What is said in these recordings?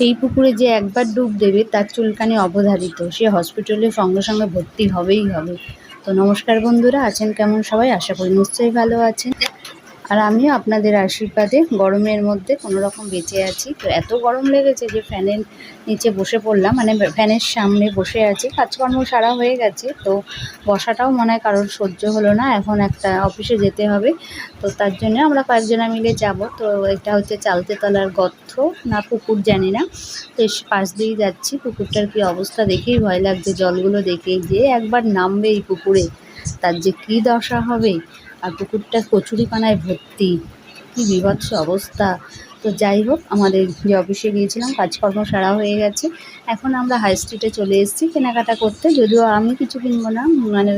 এই পুকুরে যে একবার ডুব দেবে, তার চুলকানি অবধারিত। সে হসপিটালে সঙ্গে সঙ্গে ভর্তি হবেই হবে। তো নমস্কার বন্ধুরা, আছেন কেমন সবাই? আশা করি নিশ্চয়ই ভালো আছেন। আর আমিও আপনাদের আশীর্বাদে গরমের মধ্যে কোনো রকম বেঁচে আছি। তো এত গরম লেগেছে যে ফ্যানের নিচে বসে পড়লাম মানে ফ্যানের সামনে বসে আছি। কাজকর্ম সারা হয়ে গেছে, তো বসাটাও মনে হয় কারোর সহ্য হলো না, এখন একটা অফিসে যেতে হবে। তো তার জন্য আমরা কয়েকজনা মিলে যাব। তো এটা হচ্ছে চালতেতলার গর্ত, না পুকুর জানি না। তো পাশ দিয়েই যাচ্ছি, পুকুরটার কি অবস্থা দেখেই ভয় লাগছে, জলগুলো দেখেই যে একবার নামবে এই পুকুরে, তার যে কী দশা হবে। আর পুকুরটা কচুরিপানায় ভর্তি। কি বিভৎস অবস্থা। তো যাই হোক, আমাদের যে অফিসে গিয়েছিলাম, কাজকর্ম সারা হয়ে গেছে। এখন আমরা হাই স্ট্রিটে চলে এসেছি কেনাকাটা করতে। যদিও আমি কিছু কিনবো না মানে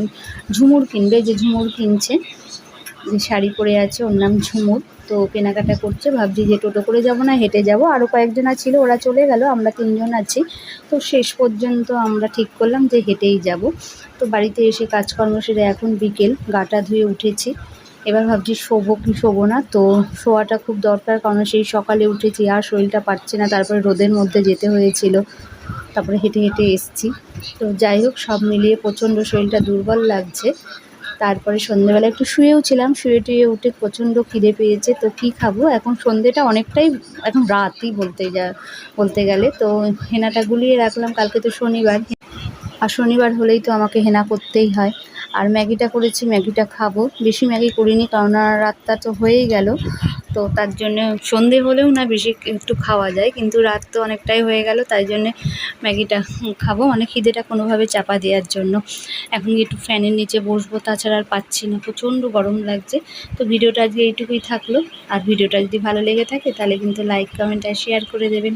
ঝুমুর কিনবে, যে ঝুমুর কিনছে। শাড়ি পরে আছে, ওর নাম ঝুমুর। তো কেনাকাটা করছে, ভাবছি যে টোটো করে যাব না, হেঁটে যাব। আরও কয়েকজন ছিল ওরা চলে গেল, আমরা তিনজন আছি। তো শেষ পর্যন্ত আমরা ঠিক করলাম যে হেঁটেই যাব। তো বাড়িতে এসে কাজকর্ম সেরে এখন বিকেল, গাটা ধুয়ে উঠেছি। এবার ভাবছি শোবো কি শোবো না, তো শোয়াটা খুব দরকার, কারণ সেই সকালে উঠেছি, আর শরীরটা পাচ্ছে না, তারপরে রোদের মধ্যে যেতে হয়েছিল। তারপরে হেঁটে হেঁটে এসছি। তো যাই হোক, সব মিলিয়ে প্রচণ্ড শরীরটা দুর্বল লাগছে। তারপরে সন্ধ্যেবেলা একটু শুয়েও ছিলাম, শুয়ে টুয়ে উঠে প্রচণ্ড খিদে পেয়েছে, তো কী খাব? এখন সন্ধ্যেটা অনেকটাই, এখন রাতই বলতে যা, বলতে গেলে। তো হেনাটা গুলিয়ে রাখলাম, কালকে তো শনিবার। আর শনিবার হলেই তো আমাকে হেনা করতেই হয়। আর ম্যাগিটা করেছি, ম্যাগিটা খাব। বেশি ম্যাগি করিনি কারণ রাতটা তো হয়েই গেল। তো তার জন্য সন্ধে হলেও না বেশি একটু খাওয়া যায়। কিন্তু রাত তো অনেকটাই হয়ে গেল, তাই জন্যে ম্যাগিটা খাব। মানে খিদেটা কোনোভাবে চাপা দেওয়ার জন্য। এখন একটু ফ্যানের নিচে বসবো, তাছাড়া আর পাচ্ছি না। প্রচণ্ড গরম লাগছে। তো ভিডিওটা আজকে এইটুকুই থাকল। আর ভিডিওটা যদি ভালো লেগে থাকে, তাহলে কিন্তু লাইক কমেন্ট আর শেয়ার করে দেবেন।